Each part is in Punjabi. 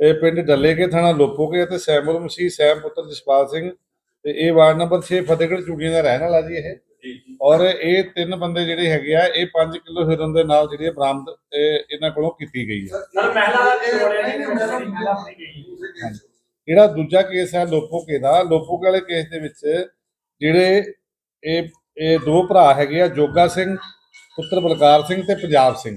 ਇਹ ਪਿੰਡ ਡੱਲੇਕੇ ਥਾਣਾ ਲੋਪੋਕੇ ਅਤੇ ਸੈਮੁਲ ਮਸੀਹ ਸੈਮ ਪੁੱਤਰ ਜਸਪਾਲ ਸਿੰਘ ਤੇ ਇਹ ਵਾਰਡ ਨੰਬਰ 6 ਫਤਿਹਗੜ੍ਹ ਚੂੜੀਆਂ ਦਾ ਰਹਿਣ ਵਾਲਾ ਜੀ ਇਹ। ਔਰ ਇਹ ਤਿੰਨ ਬੰਦੇ ਜਿਹੜੇ ਹੈਗੇ ਆ ਇਹ 5 ਕਿਲੋ ਹੀਰਨ ਦੇ ਨਾਲ ਜਿਹੜੀ ਬਰਾਮਦ ਇਹ ਇਹਨਾਂ ਕੋਲੋਂ ਕੀਤੀ ਗਈ ਹੈ। ਸਰ ਮਹਿਲਾ ਜਿਹੜਾ ਦੂਜਾ ਕੇਸ ਹੈ ਲੋਪੋਕੇ ਦਾ ਲੋਪੋਕੇ ਵਾਲੇ ਕੇਸ ਦੇ ਵਿੱਚ ਜਿਹੜੇ ਇਹ ਇਹ ਦੋ ਭਰਾ ਹੈਗੇ ਆ ਜੋਗਾ ਸਿੰਘ ਪੁੱਤਰ ਬਲਕਾਰ ਸਿੰਘ ਤੇ ਪੰਜਾਬ ਸਿੰਘ।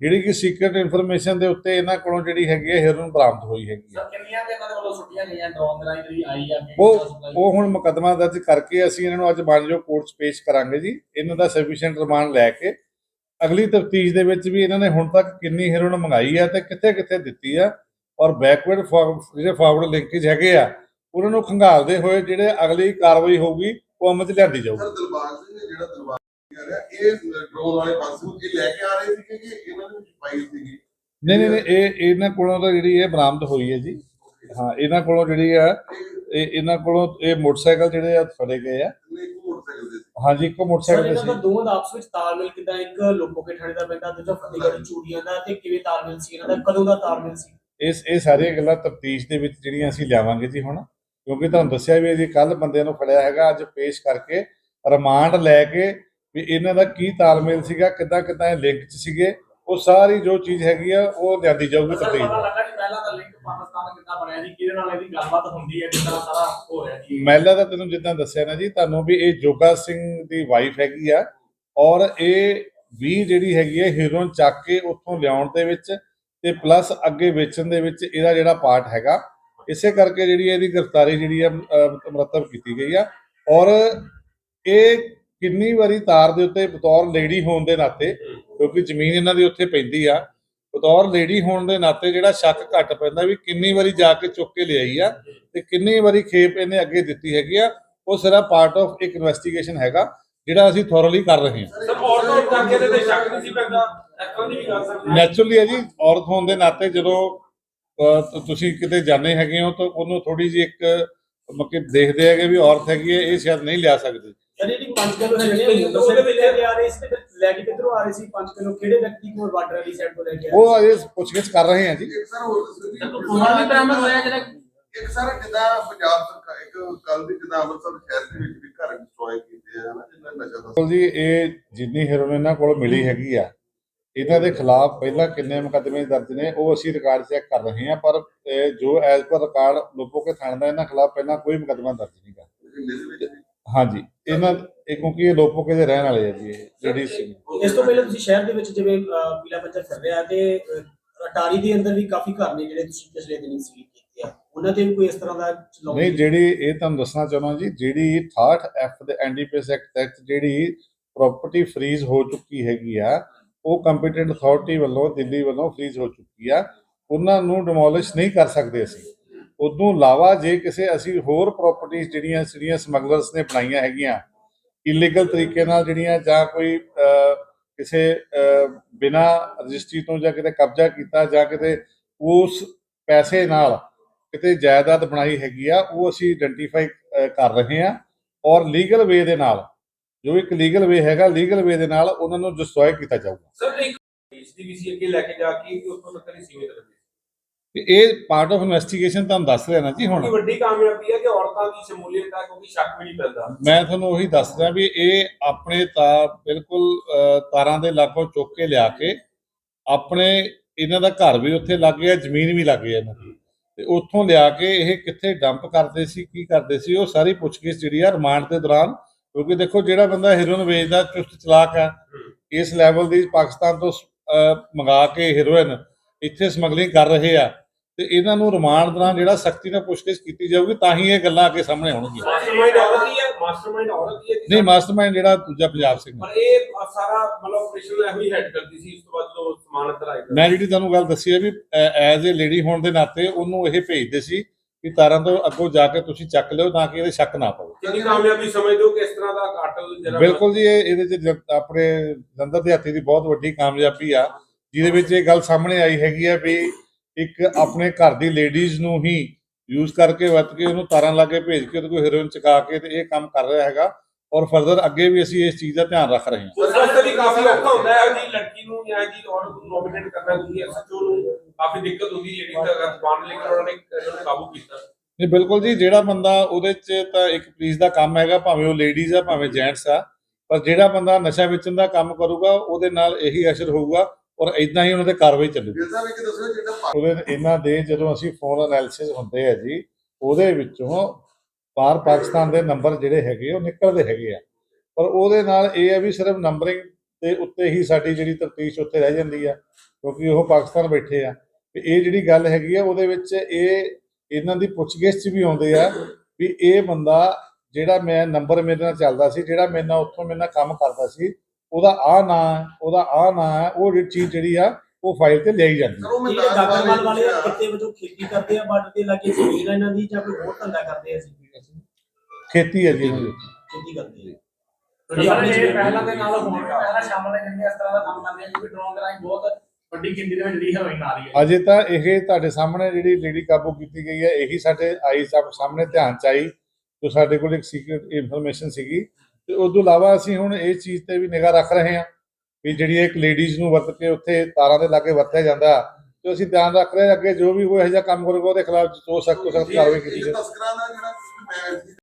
ਜਿਹੜੀ ਕਿ ਸੀਕ੍ਰੀਟ ਇਨਫੋਰਮੇਸ਼ਨ ਦੇ ਉੱਤੇ ਇਹਨਾਂ ਕੋਲੋਂ ਜਿਹੜੀ ਹੈਗੀ ਹੈ ਹੀਰੋਇਨ ਬਰਾਮਦ ਹੋਈ ਹੈਗੀ ਹੈ। ਕਿੰਨੀਆਂ ਦੇ ਇਹਨਾਂ ਦੇ ਵੱਲੋਂ ਛੁੱਟੀਆਂ ਗਈਆਂ? ਡਰੋਨ ਦੇ ਰਾਹੀਂ ਜਿਹੜੀ ਆਈ ਆ ਉਹ ਉਹ ਹੁਣ ਮੁਕੱਦਮਾ ਦਰਜ ਕਰਕੇ ਅਸੀਂ ਇਹਨਾਂ ਨੂੰ ਅੱਜ ਮਾਨਯੋਗ ਕੋਰਟ 'ਚ ਪੇਸ਼ ਕਰਾਂਗੇ ਜੀ। ਇਹਨਾਂ ਦਾ ਸਫੀਸ਼ੀਐਂਟ ਰਿਮਾਂਡ ਲੈ ਕੇ। ਅਗਲੀ ਤਫਤੀਸ਼ ਦੇ ਵਿੱਚ ਵੀ ਇਹਨਾਂ ਨੇ ਹੁਣ ਤੱਕ ਕਿੰਨੀ ਹੀਰੋਇਨ ਮੰਗਾਈ ਆ ਤੇ ਦਿੱਤੀ ਆ। ਔਰ ਬੈਕਵਰਡ ਜਿਹੜੇ ਫਾਰਵਰਡ ਲਿੰਕੇਜ ਹੈਗੇ ਆ ਉਹਨਾਂ ਨੂੰ ਖੰਗਾਲਦੇ ਹੋਏ ਜਿਹੜੇ ਅਗਲੀ ਕਾਰਵਾਈ ਹੋਊਗੀ ਉਹ ਅਮਲ 'ਚ ਲਿਆਂਦੀ ਜਾਊਗੀ। ਇਹ ਡਰੋਨ ਵਾਲੇ ਪਾਸੇ ਇਹ ਲੈ ਕੇ ਆ ਰਹੇ ਕਿ ਇਹਨਾਂ ਦੇ ਵਿੱਚ ਪਾਈ ਸੀਗੀ? ਨਹੀਂ ਨਹੀਂ ਨਹੀਂ, ਇਹ ਇਹਨਾਂ ਕੋਲੋਂ ਤਾਂ ਜਿਹੜੀ ਇਹ ਬਰਾਮਦ ਹੋਈ ਹੈ ਜੀ। ਹਾਂ ਇਹਨਾਂ ਕੋਲੋਂ ਜਿਹੜੀ ਆ ਇਹ ਇਹਨਾਂ ਕੋਲੋਂ ਇਹ ਮੋਟਰਸਾਈਕਲ ਜਿਹੜੇ ਆ ਫੜੇ ਗਏ ਆ। ਨੇ ਇੱਕ ਮੋਟਰਸਾਈਕਲ ਦੇ ਸੀ। ਹਾਂਜੀ ਇੱਕੋ ਮੋਟਰਸਾਈਕਲ ਇਹਨਾਂ ਸੀ। ਦਾ ਦੋਵਾਂ ਦਾ ਆਪਸ ਵਿੱਚ ਤਾਲਮੇਲ ਕਿਦਾਂ? ਇੱਕ ਲੋਕੋਕੇ ਥਾਣੇ ਦਾ ਪੈਂਦਾ ਦੂਜਾ ਫਤਿਹਗੜ੍ਹ ਚੂੜੀਆਂ ਦਾ ਤੇ ਕਿਵੇਂ ਤਾਲਮੇਲ ਸੀ ਇਹਨਾਂ ਦਾ? ਕਦੋਂ ਦਾ ਤਾਲਮੇਲ ਸੀ? ਇਸ ਇਹ ਸਾਰੀਆਂ ਗੱਲਾਂ ਤਫਤੀਸ਼ ਦੇ ਵਿੱਚ ਜਿਹੜੀਆਂ ਅਸੀਂ ਲਿਆਵਾਂਗੇ ਜੀ ਹੁਣ। ਕਿਉਂਕਿ ਤੁਹਾਨੂੰ ਦੱਸਿਆ ਵੀ ਜੀ ਕੱਲ ਬੰਦਿਆਂ ਨੂੰ ਫੜਿਆ ਹੈਗਾ ਅੱਜ ਪੇਸ਼ ਕਰਕੇ ਰਿਮਾਂਡ ਲੈ ਕੇ ਵੀ ਇਹਨਾਂ ਦਾ ਕੀ ਤਾਲਮੇਲ ਸੀਗਾ ਕਿੱਦਾਂ ਕਿੱਦਾਂ ਇਹ ਲਿੰਕ 'ਚ ਸੀਗੇ ਉਹ ਸਾਰੀ ਜੋ ਚੀਜ਼ ਹੈਗੀ ਆ ਉਹ ਲਿਆਂਦੀ ਜਾਊਗੀ ਕਿ ਪਹਿਲਾਂ ਦਾ ਲਿੰਕ ਪਾਕਿਸਤਾਨ ਕਿੱਦਾਂ ਬਣਿਆ ਜੀ ਕਿਹਦੇ ਨਾਲ ਇਹਦੀ ਗੱਲਬਾਤ ਹੁੰਦੀ ਹੈ ਕਿੱਦਾਂ ਸਾਰਾ ਹੋ ਰਿਹਾ ਜੀ? ਮਹਿਲਾ ਦਾ ਤੈਨੂੰ ਜਿੱਦਾਂ ਦੱਸਿਆ ਨਾ ਜੀ ਤੁਹਾਨੂੰ ਵੀ ਇਹ ਜੋਗਾ ਸਿੰਘ ਦੀ ਵਾਈਫ ਹੈਗੀ ਆ ਔਰ ਇਹ ਵੀ ਜਿਹੜੀ ਹੈਗੀ ਹੈ ਹੀਰੋਇਨ ਚੱਕ ਕੇ ਉੱਥੋਂ ਲਿਆਉਣ ਦੇ ਵਿੱਚ ਤੇ ਪਲੱਸ ਅੱਗੇ ਵੇਚਣ ਦੇ ਵਿੱਚ ਇਹਦਾ ਜਿਹੜਾ ਪਾਰਟ ਹੈਗਾ ਇਸੇ ਕਰਕੇ ਜਿਹੜੀ ਇਹਦੀ ਗ੍ਰਿਫਤਾਰੀ ਜਿਹੜੀ ਆ ਅਹ, ਮੁਰੱਤਬ ਕੀਤੀ ਗਈ ਆ ਔਰ ਇਹ ਕਿੰਨੀ ਵਾਰੀ ਤਾਰ ਦੇ ਉੱਤੇ ਬਤੌਰ ਲੇਡੀ ਹੋਣ ਦੇ ਨਾਤੇ ਕਿਉਂਕਿ ਜ਼ਮੀਨ ਇਹਨਾਂ ਦੀ ਉੱਥੇ ਪੈਂਦੀ ਆ ਬਤੌਰ ਲੇਡੀ ਹੋਣ ਦੇ ਨਾਤੇ ਜਿਹੜਾ ਸ਼ੱਕ ਘੱਟ ਪੈਂਦਾ ਵੀ ਕਿੰਨੀ ਵਾਰੀ ਜਾ ਕੇ ਚੁੱਕ ਕੇ ਲਿਆਈ ਆ ਤੇ ਕਿੰਨੀ ਵਾਰੀ ਖੇਪ ਇਹਨੇ ਅੱਗੇ ਦਿੱਤੀ ਹੈਗੀ ਆ ਉਹ ਸਾਰਾ ਪਾਰਟ ਆਫ ਇੱਕ ਇਨਵੈਸਟੀਗੇਸ਼ਨ ਹੈਗਾ ਜਿਹੜਾ ਅਸੀਂ ਥੋਰਲੀ ਕਰ ਰਹੇ ਹਾਂ। ਸਰ ਔਰਤਾਂ ਕਰਕੇ ਤੇ ਸ਼ੱਕ ਨਹੀਂ ਸੀ ਪੈਂਦਾ? ਐਕਟਰ ਦੀ ਵੀ ਗੱਲ ਸਕਦੇ ਨੈਚੁਰਲੀ ਹੈ ਜੀ ਔਰਤ ਹੋਣ ਦੇ ਨਾਤੇ ਜਦੋਂ ਤੁਸੀਂ ਕਿਤੇ ਜਾਂਦੇ ਹੈਗੇ ਹੋ ਤਾਂ ਉਹਨੂੰ ਥੋੜੀ ਜਿਹੀ ਇੱਕ ਮਤਲਬ ਦੇਖਦੇ ਹੈਗੇ ਵੀ ਔਰਤ ਹੈਗੀ ਹੈ ਇਹ ਸ਼ਾਇਦ ਨਹੀਂ ਲਿਆ ਸਕਦੀ। ਯਾਨੀ ਜਿਹੜੀ 5 ਕਿਲੋ ਹੈ ਜਿਹੜੇ ਉਹਦੇ ਵਿੱਚ ਲੈ ਕੇ ਆ ਰਹੇ ਸੀ ਤੇ ਲੈ ਕੇ ਕਿੱਧਰੋਂ ਆ ਰਹੇ ਸੀ 5 ਕਿਲੋ? ਕਿਹੜੇ ਵਿਅਕਤੀ ਕੋਲ ਬਾਰਡਰ ਵਾਲੀ ਸਾਈਡ ਤੋਂ ਲੈ ਕੇ ਆ ਰਹੇ ਉਹ ਅਜੇ ਪੁੱਛਗਿੱਛ ਕਰ ਰਹੇ ਹਾਂ ਜੀ। ਇੱਕ ਸਰ ਹੋਰ ਦੱਸੋ ਜੀ। ਸਮਾਨ ਵੀ ਬਰਾਮਦ ਹੋਇਆ ਜਿਹੜਾ ਇੱਕ ਸਰ ਜਿੱਦਾਂ ਪੰਜਾਬ ਸਰਕਾਰ ਇੱਕ ਕੱਲ ਦੀ ਜਿੱਦਾਂ ਅੰਮ੍ਰਿਤਸਰ ਸ਼ਹਿਰ ਦੇ ਵਿੱਚ ਵੀ ਘਰ ਡਿਸਟਰੋਏ ਕੀਤੇ ਆ ਨਾ ਜਿੰਨਾ ਨਸ਼ਾ ਦਾ ਬਿਲਕੁਲ ਜੀ ਇਹ ਜਿੰਨੀ ਹੈਰੋਇਨ ਇਹਨਾਂ ਕੋਲ ਮਿਲੀ ਹੈਗੀ ਆ ਇਹਨਾਂ ਦੇ ਖਿਲਾਫ ਪਹਿਲਾਂ ਕਿੰਨੇ ਮੁਕੱਦਮੇ ਦਰਜ ਨੇ ਉਹ ਅਸੀਂ ਰਿਕਾਰਡ ਚੈੱਕ ਕਰ ਰਹੇ ਹਾਂ ਪਰ ਇਹ ਜੋ ਐਜ਼ ਪਰ ਰਿਕਾਰਡ ਲੋਪੋਕੇ ਥਾਣੇ ਦਾ ਇਹਨਾਂ ਖਿਲਾਫ ਪਹਿਲਾਂ ਕੋਈ ਮੁਕੱਦਮਾ ਦਰਜ ਨਹੀਂ ਵੀ। ਹਾਂਜੀ। ਇਹਨਾਂ ਇਹ ਕਿਉਂਕਿ ਇਹ ਲੋਪੋਕੇ ਦੇ ਰਹਿਣ ਵਾਲੇ ਆ ਜੀ ਇਹ ਲੇਡੀਜ਼ ਸੀ ਇਸ ਤੋਂ ਪਹਿਲਾਂ ਤੁਸੀਂ ਸ਼ਹਿਰ ਦੇ ਵਿੱਚ ਜਿਵੇਂ ਅਹ, ਪੀਲਾ ਪੰਚਰ ਫਿਰ ਰਿਹਾ ਤੇ ਅਹ, ਅਟਾਰੀ ਦੇ ਅੰਦਰ ਵੀ ਕਾਫੀ ਘਰ ਨੇ ਜਿਹੜੇ ਤੁਸੀਂ ਪਿਛਲੇ ਦਿਨੀ ਸੀ ਕੀਤੇ ਆ। ਉਹਨਾਂ ਤੇ ਵੀ ਕੋਈ ਇਸ ਤਰ੍ਹਾਂ ਦਾ ਚਲਾਉ ਨਹੀਂ ਜਿਹੜੀ ਇਹ ਤੁਹਾਨੂੰ ਦੱਸਣਾ ਚਾਹੁੰਦਾ ਜੀ ਜਿਹੜੀ 68 ਐਫ ਦੇ ਐਨਡੀਪੀਐਸ ਐਕਟ ਤਹਿਤ ਜਿਹੜੀ ਪ੍ਰਾਪਰਟੀ ਫਰੀਜ਼ ਹੋ ਚੁੱਕੀ ਹੈਗੀ ਆ ਉਹ ਕੰਪੀਟੈਂਟ ਅਥਾਰਟੀ ਵੱਲੋਂ ਦਿੱਲੀ ਵੱਲੋਂ ਫਰੀਜ਼ ਹੋ ਚੁੱਕੀ ਆ ਉਹਨਾਂ ਨੂੰ ਡਿਮੋਲਿਸ਼ ਨਹੀਂ ਕਰ ਸਕਦੇ ਅਸੀਂ। ਉਦੋਂ ਇਲਾਵਾ ਜੇ ਕਿਸੇ ਅਸੀਂ ਹੋਰ ਪ੍ਰਾਪਰਟੀਆਂ ਜਿਹੜੀਆਂ ਜਿਹੜੀਆਂ ਸਮਗਲਰਸ ਨੇ ਬਣਾਈਆਂ ਹੈਗੀਆਂ ਇਲੀਗਲ ਤਰੀਕੇ ਨਾਲ ਜਿਹੜੀਆਂ ਜਾਂ ਕੋਈ ਕਿਸੇ ਬਿਨਾ ਰਜਿਸਟਰੀ ਤੋਂ ਜਾਂ ਕਿਤੇ ਕਬਜ਼ਾ ਕੀਤਾ ਜਾਂ ਕਿਤੇ ਉਸ ਪੈਸੇ ਨਾਲ ਕਿਤੇ ਜਾਇਦਾਦ ਬਣਾਈ ਹੈਗੀ ਆ, ਉਹ ਅਸੀਂ ਆਇਡੈਂਟੀਫਾਈ ਕਰ ਰਹੇ ਹਾਂ ਔਰ ਲੀਗਲ ਵੇ ਦੇ ਨਾਲ, ਜੋ ਇੱਕ ਲੀਗਲ ਵੇ ਹੈਗਾ ਲੀਗਲ ਵੇ ਦੇ ਨਾਲ ਉਹਨਾਂ ਨੂੰ ਡਿਸਟਰੋਏ ਕੀਤਾ ਜਾਊਗਾ। ਸਰ ਇੱਕ ਇਸ ਵੀ ਸੀ ਅੱਗੇ ਲੈ ਕੇ ਜਾ ਕੇ, ਉਸ ਤੋਂ ਤੱਕ ਨਹੀਂ ਸੀਮਿਤ ਰੱਖੀ। ਇਹ ਪਾਰਟ ਆਫ ਇਨਵੈਸਟੀਗੇਸ਼ਨ ਤੁਹਾਨੂੰ ਦੱਸ ਰਿਹਾ ਨਾ ਜੀ ਹੁਣ। ਵੱਡੀ ਕਾਮਯਾਬੀ ਹੈ ਕਿ ਔਰਤਾਂ ਦੀ ਸ਼ਮੂਲੀਅਤ ਹੈ ਕਿਉਂਕਿ ਸ਼ੱਕ ਵੀ ਨਹੀਂ ਪੈਂਦਾ। ਮੈਂ ਤੁਹਾਨੂੰ ਉਹੀ ਦੱਸ ਰਿਹਾ ਵੀ ਇਹ ਆਪਣੇ ਤਾਂ ਬਿਲਕੁਲ ਤਾਰਾਂ ਦੇ ਲਾਗੋਂ ਚੁੱਕ ਕੇ ਲਿਆ ਕੇ ਆਪਣੇ ਇਹਨਾਂ ਦਾ ਘਰ ਵੀ ਉੱਥੇ ਲੱਗ ਗਿਆ ਜ਼ਮੀਨ ਵੀ ਲੱਗ ਗਈ ਇਹਨਾਂ ਦੀ। ਤੇ ਉੱਥੋਂ ਲਿਆ ਕੇ ਇਹ ਕਿੱਥੇ ਡੰਪ ਕਰਦੇ ਸੀ ਕੀ ਕਰਦੇ ਸੀ ਉਹ ਸਾਰੀ ਪੁੱਛਗਿੱਛ ਜਿਹੜੀ ਆ ਰਿਮਾਂਡ ਦੇ ਦੌਰਾਨ ਕਿਉਂਕਿ ਦੇਖੋ ਜਿਹੜਾ ਬੰਦਾ ਹੀਰੋਇਨ ਵੇਚਦਾ ਚੁਸਤ ਚਲਾਕ ਆ ਇਸ ਲੈਵਲ ਦੀ ਪਾਕਿਸਤਾਨ ਤੋਂ ਮੰਗਾ ਕੇ ਹੀਰੋਇਨ ਇੱਥੇ ਸਮਗਲਿੰਗ ਕਰ ਰਹੇ ਆ। ਤੇ ਇਹਨਾਂ ਨੂੰ ਰਿਮਾਂਡ ਦੌਰਾਨ ਜਿਹੜਾ ਸਖਤੀ ਨਾਲ ਪੁੱਛਗਿੱਛ ਕੀਤੀ ਜਾਊਗੀ ਤਾਂ ਹੀ ਇਹ ਗੱਲਾਂ ਅੱਗੇ ਸਾਹਮਣੇ ਆਉਣਗੀਆਂ। ਮਾਸਟਰਮਾਈਂਡ ਔਰਤ ਹੀ? ਹੈ ਮਾਸਟਰਮਾਈਂਡ ਔਰਤ ਹੀ ਹੈ ਨਹੀਂ ਮਾਸਟਰਮਾਈਂਡ ਜਿਹੜਾ ਦੂਜਾ ਪੰਜਾਬ ਸਿੰਘ। ਪਰ ਇਹ ਸਾਰਾ ਮਤਲਬ ਆਪਰੇਸ਼ਨ ਇਹੋ ਹੀ ਹੈਡ ਕਰਦੀ ਸੀ ਇਸ ਤੋਂ ਬਾਅਦ ਜਦੋਂ ਸਮਾਨ ਅੰਦਰ ਆਏਗਾ ਮੈਂ ਜਿਹੜੀ ਤੁਹਾਨੂੰ ਗੱਲ ਦੱਸੀ ਹੈ ਵੀ ਐਜ਼ ਏ ਲੇਡੀ ਹੋਣ ਦੇ ਨਾਤੇ ਉਹਨੂੰ ਇਹ ਭੇਜਦੇ ਸੀ ਕਿ ਤਾਰਾਂ ਤੋਂ ਅੱਗੋਂ ਜਾ ਕੇ ਤੁਸੀਂ ਚੱਕ ਲਿਓ ਤਾਂ ਕਿ ਇਹਦੇ ਸ਼ੱਕ ਨਾ ਪਵੇ। ਕਿੰਨੀ ਕਾਮਯਾਬੀ ਸਮਝਦੇ ਹੋ ਕਿ ਇਸ ਤਰ੍ਹਾਂ ਦਾ ਕਾਟਲ ਜਿਹੜਾ ਬਿਲਕੁਲ ਜੀ ਇਹ ਇਹਦੇ ਚ ਆਪਣੇ ਜੰਦਰ ਦੇ ਹੱਥੀ ਦੀ ਬਹੁਤ ਵੱਡੀ ਕਾਮਯਾਬੀ ਆ ਜਿਹਦੇ ਵਿੱਚ ਇਹ ਗੱਲ ਸਾਹਮਣੇ ਆਈ ਹੈਗੀ ਆ ਵੀ ਇੱਕ ਆਪਣੇ ਘਰ ਦੀ ਲੇਡੀਜ਼ ਨੂੰ ਹੀ ਯੂਜ਼ ਕਰਕੇ ਵਰਤ ਕੇ ਉਹਨੂੰ ਤਾਰਾਂ ਲਾ ਕੇ ਭੇਜ ਕੇ ਉਹਦੇ ਕੋਲ ਹੀਰੋਇਨ ਚਕਾ ਕੇ ਤੇ ਇਹ ਕੰਮ ਕਰ ਰਿਹਾ ਹੈਗਾ ਔਰ ਫਰਦਰ ਅੱਗੇ ਵੀ ਅਸੀਂ ਇਸ ਚੀਜ਼ ਦਾ ਧਿਆਨ ਰੱਖ ਰਹੇ ਹਾਂ। ਵਾਸਤੇ ਵੀ ਕਾਫੀ ਔਖਾ ਹੁੰਦਾ ਹੈ। ਜੀ ਲੜਕੀ ਨੂੰ ਜਾਂ ਜੀ ਔਰਤ ਨੂੰ ਨੋਮੀਨੇਟ ਕਰਨਾ ਤੁਸੀਂ ਐਸਐਚਓ ਨੂੰ ਕਾਫੀ ਦਿੱਕਤ ਹੁੰਦੀ ਅਗਰ ਜ਼ਬਾਨ ਲੇਕਿਨ ਉਹਨਾਂ ਨੇ ਇਹਨਾਂ ਕਾਬੂ ਕੀਤਾ। ਨਹੀਂ ਬਿਲਕੁਲ ਜੀ ਜਿਹੜਾ ਬੰਦਾ ਉਹਦੇ ਚ ਤਾਂ ਇੱਕ ਪੁਲਿਸ ਦਾ ਕੰਮ ਹੈਗਾ ਭਾਵੇਂ ਉਹ ਲੇਡੀਜ਼ ਆ ਭਾਵੇਂ ਜੈਂਟਸ ਆ ਪਰ ਜਿਹੜਾ ਬੰਦਾ ਨਸ਼ਾ ਵੇਚਣ ਦਾ ਕੰਮ ਕਰੂਗਾ ਉਹਦੇ ਨਾਲ ਇਹੀ ਅਸਰ ਹੋਊਗਾ ਔਰ ਇਦਾਂ ਹੀ ਉਹਨਾਂ ਤੇ ਕਾਰਵਾਈ ਚੱਲੂਗੀ ਉਹਦੇ ਇਹਨਾਂ ਦੇ ਜਦੋਂ ਅਸੀਂ ਫੋਨ ਐਨਾਲਿਸਿਸ ਹੁੰਦੇ ਆ ਜੀ ਉਹਦੇ ਵਿੱਚੋਂ ਬਾਹਰ ਪਾਕਿਸਤਾਨ ਦੇ ਨੰਬਰ ਜਿਹੜੇ ਹੈਗੇ ਉਹ ਨਿਕਲਦੇ ਹੈਗੇ ਆ। ਪਰ ਉਹਦੇ ਨਾਲ ਇਹ ਹੈ ਵੀ ਸਿਰਫ ਨੰਬਰਿੰਗ ਦੇ ਉੱਤੇ ਹੀ ਸਾਡੀ ਜਿਹੜੀ ਤਫਤੀਸ਼ ਉੱਤੇ ਰਹਿ ਜਾਂਦੀ ਆ ਕਿਉਂਕਿ ਉਹ ਪਾਕਿਸਤਾਨ ਬੈਠੇ ਆ। ਤੇ ਇਹ ਜਿਹੜੀ ਗੱਲ ਹੈਗੀ ਆ ਉਹਦੇ ਵਿੱਚ ਇਹ ਇਹਨਾਂ ਦੀ ਪੁੱਛਗਿੱਛ 'ਚ ਵੀ ਆਉਂਦੇ ਆ ਵੀ ਇਹ ਬੰਦਾ ਜਿਹੜਾ ਮੈਂ ਨੰਬਰ ਮੇਰੇ ਨਾਲ ਚੱਲਦਾ ਸੀ ਜਿਹੜਾ ਮੇਰੇ ਨਾਲ ਉੱਥੋਂ ਮੇਰੇ ਨਾਲ ਕੰਮ ਕਰਦਾ ਸੀ ਉਹਦਾ ਆ ਨਾਂ ਹੈ, ਉਹਦਾ ਆ ਨਾਂ ਹੈ ਉਹ ਜਿਹੜੀ ਚੀਜ਼ ਜਿਹੜੀ ਆ ਉਹ ਫਾਈਲ ਤੇ ਲਿਆਈ ਜਾਂਦੀ ਹੈ। ਕਰੋ ਮੈਂ ਜਿਹੜੇ ਦੱਸ ਦਾਗਰਵਾਲ ਵਾਲੇ ਆ, ਵਾਲੇ ਕਿਤੇ ਵਜੋਂ ਖੇਤੀ ਕਰਦੇ ਆ ਬਾਰਡਰ ਦੇ ਲਾਗੇ ਜ਼ਮੀਨ ਆ ਇਹਨਾਂ ਦੀ ਜਾਂ ਕੋਈ ਹੋਰ ਧੰਦਾ ਕਰਦੇ ਆ ਅਸੀਂ? ਖੇਤੀ ਹੈ ਜੀ ਇਹਨਾਂ ਦੀ। ਖੇਤੀ ਕਰਦੇ ਆ। ਇਹ ਆਪਣੇ ਪਹਿਲਾਂ ਦੇ ਨਾਲ ਹੋਰ ਵੀ ਪਹਿਲਾਂ ਸ਼ਾਮਲ ਹੈ ਜਿਹੜੀਆਂ ਇਸ ਤਰ੍ਹਾਂ ਦਾ ਕੰਮ ਕਰਦੇ ਆ ਕਿਉਂਕਿ ਡਰੋਨ ਰਾਹੀਂ ਬਹੁਤ ਵੱਡੀ ਗਿਣਤੀ ਦੇ ਵਿੱਚ ਜਿਹੜੀ ਹੈਰੋਇਨ ਆ ਰਹੀ ਹੈ। ਅਜੇ ਤਾਂ ਇਹ ਤੁਹਾਡੇ ਸਾਹਮਣੇ ਜਿਹੜੀ ਲੇਡੀ ਕਾਬੂ ਕੀਤੀ ਗਈ ਹੈ ਇਹੀ ਸਾਡੇ ਆਈ ਸਭ ਸਾਹਮਣੇ ਧਿਆਨ ਚ ਆਈ ਜੋ ਸਾਡੇ ਕੋਲ ਇੱਕ ਸੀਕ੍ਰੀਟ ਇਨਫੋਰਮੇਸ਼ਨ ਸੀਗੀ। ਤੇ ਉਸ ਤੋਂ ਇਲਾਵਾ ਅਸੀਂ ਹੁਣ ਇਹ ਚੀਜ਼ ਤੇ ਵੀ ਨਿਗਾਹ ਰੱਖ ਰਹੇ ਹਾਂ ਵੀ ਜਿਹੜੀ ਇੱਕ ਲੇਡੀਜ਼ ਨੂੰ ਵਰਤ ਕੇ ਉੱਥੇ ਤਾਰਾਂ ਦੇ ਲਾਗੇ ਵਰਤਿਆ ਜਾਂਦਾ ਤੇ ਅਸੀਂ ਧਿਆਨ ਰੱਖ ਰਹੇ ਅੱਗੇ ਜੋ ਵੀ ਕੋਈ ਇਹੋ ਜਿਹਾ ਕੰਮ ਕਰੂਗਾ ਉਹਦੇ ਖਿਲਾਫ ਜੋ ਸਖਤ ਸਖਤ ਕਾਰਵਾਈ ਕੀਤੀ ਜਾਵੇ।